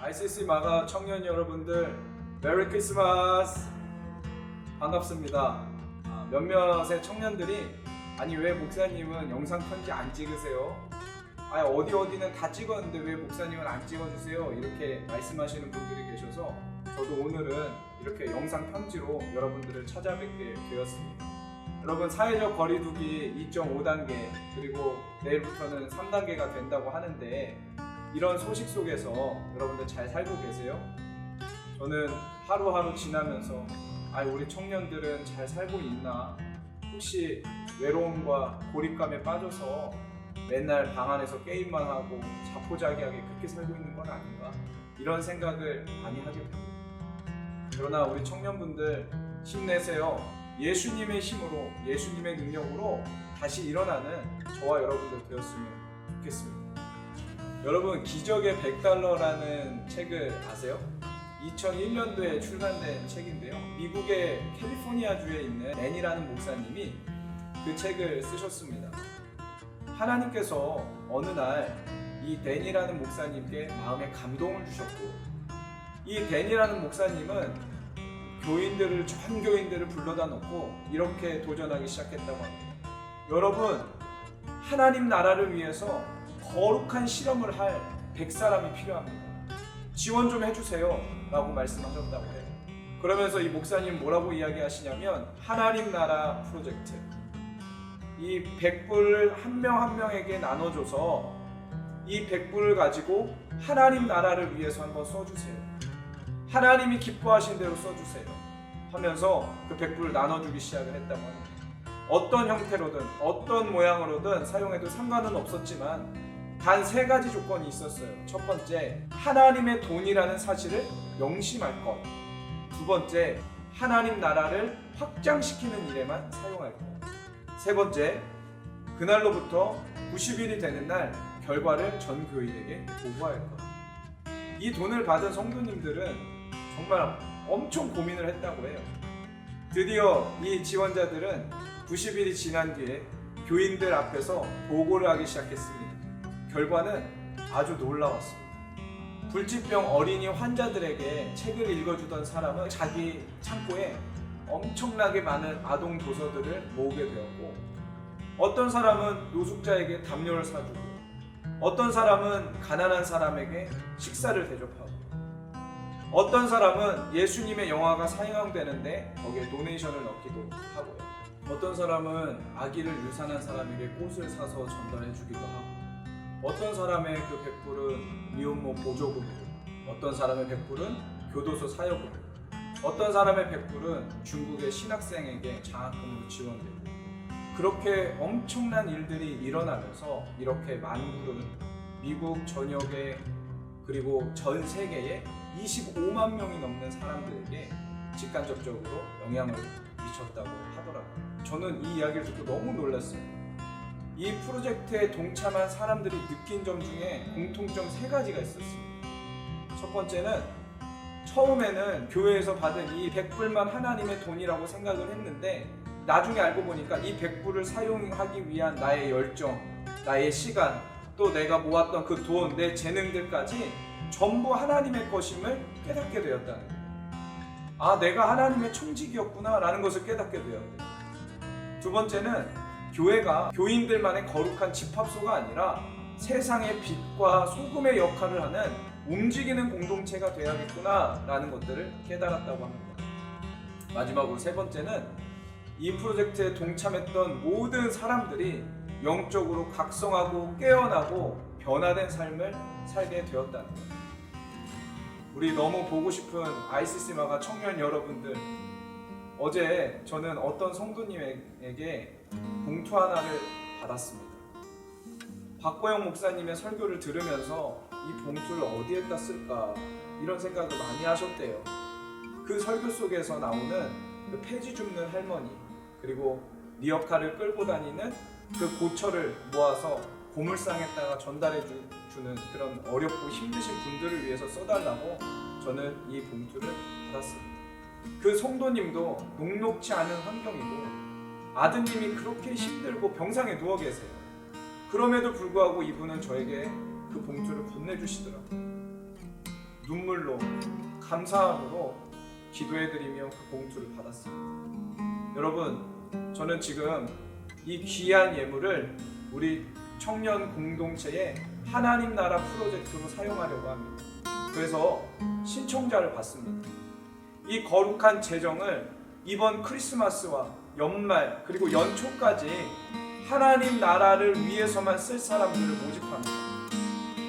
ICC 마가 청년 여러분들 메리 크리스마스 반갑습니다. 아, 몇몇의 청년들이 아니 왜 목사님은 영상 편지 안 찍으세요? 아 어디 어디는 다 찍었는데 왜 목사님은 안 찍어주세요? 이렇게 말씀하시는 분들이 계셔서 저도 오늘은 이렇게 영상 편지로 여러분들을 찾아뵙게 되었습니다. 여러분 사회적 거리두기 2.5단계 그리고 내일부터는 3단계가 된다고 하는데 이런 소식 속에서 여러분들 잘 살고 계세요? 저는 하루하루 지나면서 아 우리 청년들은 잘 살고 있나? 혹시 외로움과 고립감에 빠져서 맨날 방 안에서 게임만 하고 자포자기하게 그렇게 살고 있는 건 아닌가? 이런 생각을 많이 하게 됩니다. 그러나 우리 청년분들 힘내세요. 예수님의 힘으로, 예수님의 능력으로 다시 일어나는 저와 여러분들 되었으면 좋겠습니다. 여러분 기적의 100달러라는 책을 아세요? 2001년도에 출간된 책인데요. 미국의 캘리포니아주에 있는 랜이라는 목사님이 그 책을 쓰셨습니다. 하나님께서 어느 날 이 댄이라는 목사님께 마음에 감동을 주셨고 이 댄이라는 목사님은 교인들을 전 교인들을 불러다 놓고 이렇게 도전하기 시작했다고 합니다. 여러분 하나님 나라를 위해서 거룩한 실험을 할 100사람이 필요합니다. 지원 좀 해주세요. 라고 말씀하셨다고 해요. 그러면서 이 목사님 뭐라고 이야기하시냐면 하나님 나라 프로젝트. 이 100불을 한 명 한 명에게 나눠줘서 이 100불을 가지고 하나님 나라를 위해서 한번 써주세요. 하나님이 기뻐하신 대로 써주세요. 하면서 그 100불을 나눠주기 시작을 했다고 합니다. 어떤 형태로든 어떤 모양으로든 사용해도 상관은 없었지만 단 세 가지 조건이 있었어요. 첫 번째, 하나님의 돈이라는 사실을 명심할 것. 두 번째, 하나님 나라를 확장시키는 일에만 사용할 것. 세 번째, 그날로부터 90일이 되는 날 결과를 전 교인에게 보고할 것. 이 돈을 받은 성도님들은 정말 엄청 고민을 했다고 해요. 드디어 이 지원자들은 90일이 지난 뒤에 교인들 앞에서 보고를 하기 시작했습니다. 결과는 아주 놀라웠습니다. 불치병 어린이 환자들에게 책을 읽어주던 사람은 자기 창고에 엄청나게 많은 아동 도서들을 모으게 되었고 어떤 사람은 노숙자에게 담요를 사주고 어떤 사람은 가난한 사람에게 식사를 대접하고 어떤 사람은 예수님의 영화가 상영되는데 거기에 도네이션을 넣기도 하고요. 어떤 사람은 아기를 유산한 사람에게 꽃을 사서 전달해 주기도 하고 어떤 사람의 그 백불은 미혼모 보조금으로 어떤 사람의 백불은 교도소 사역으로 어떤 사람의 백불은 중국의 신학생에게 장학금으로 지원되고 그렇게 엄청난 일들이 일어나면서 이렇게 만불은 미국 전역에 그리고 전 세계에 25만 명이 넘는 사람들에게 직간접적으로 영향을 미쳤다고 하더라고요. 저는 이 이야기를 듣고 너무 놀랐어요. 이 프로젝트에 동참한 사람들이 느낀 점 중에 공통점 세 가지가 있었습니다. 첫 번째는 처음에는 교회에서 받은 이 100불만 하나님의 돈이라고 생각을 했는데 나중에 알고 보니까 이 100불을 사용하기 위한 나의 열정, 나의 시간, 또 내가 모았던 그 돈, 내 재능들까지 전부 하나님의 것임을 깨닫게 되었다는 거예요. 아, 내가 하나님의 청직이었구나 라는 것을 깨닫게 되었대요. 두 번째는 교회가 교인들만의 거룩한 집합소가 아니라 세상의 빛과 소금의 역할을 하는 움직이는 공동체가 돼야겠구나 라는 것들을 깨달았다고 합니다. 마지막으로 세 번째는 이 프로젝트에 동참했던 모든 사람들이 영적으로 각성하고 깨어나고 변화된 삶을 살게 되었다는 거예요. 우리 너무 보고 싶은 ICC 마가 청년 여러분들 어제 저는 어떤 성도님에게 봉투 하나를 받았습니다. 박보영 목사님의 설교를 들으면서 이 봉투를 어디에다 쓸까 이런 생각을 많이 하셨대요. 그 설교 속에서 나오는 그 폐지 줍는 할머니 그리고 리어카를 끌고 다니는 그 고철을 모아서 고물상에다가 전달해 주, 주는 그런 어렵고 힘드신 분들을 위해서 써달라고 저는 이 봉투를 받았습니다. 그 성도님도 녹록치 않은 환경이고 아드님이 그렇게 힘들고 병상에 누워 계세요. 그럼에도 불구하고 이분은 저에게 그 봉투를 건네주시더라고요. 눈물로 감사함으로 기도해드리며 그 봉투를 받았습니다. 여러분, 저는 지금 이 귀한 예물을 우리 청년 공동체의 하나님 나라 프로젝트로 사용하려고 합니다. 그래서 신청자를 받습니다. 이 거룩한 재정을 이번 크리스마스와 연말 그리고 연초까지 하나님 나라를 위해서만 쓸 사람들을 모집합니다.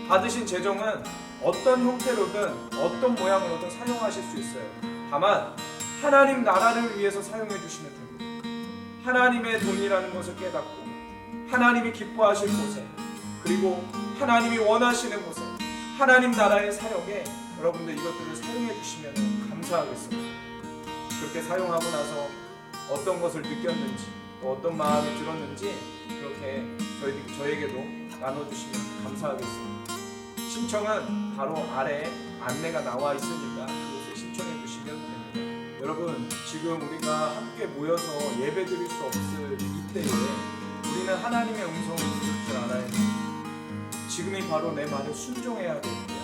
받으신 재정은 어떤 형태로든 어떤 모양으로든 사용하실 수 있어요. 다만 하나님 나라를 위해서 사용해 주시면 됩니다. 하나님의 돈이라는 것을 깨닫고 하나님이 기뻐하실 곳에 그리고 하나님이 원하시는 곳에 하나님 나라의 사역에 여러분들 이것들을 사용해 주시면 감사하겠습니다. 그렇게 사용하고 나서 어떤 것을 느꼈는지 또 어떤 마음이 들었는지 그렇게 저희, 저에게도 나눠주시면 감사하겠습니다. 신청은 바로 아래 안내가 나와 있으니까 그곳에 신청해 주시면 됩니다. 여러분 지금 우리가 함께 모여서 예배 드릴 수 없을 이때에 우리는 하나님의 음성을 들을 줄 알아야 합니다. 지금이 바로 내 말을 순종해야 될 때야.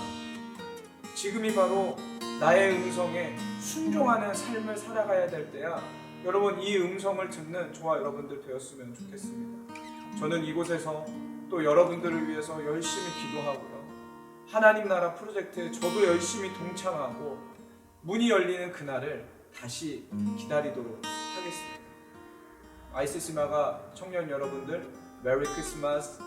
지금이 바로 나의 음성에 순종하는 삶을 살아가야 될 때야. 여러분 이 음성을 듣는 저와 여러분들 되었으면 좋겠습니다. 저는 이곳에서 또 여러분들을 위해서 열심히 기도하고요. 하나님 나라 프로젝트에 저도 열심히 동참하고 문이 열리는 그날을 다시 기다리도록 하겠습니다. 아이스시마가 청년 여러분들 메리 크리스마스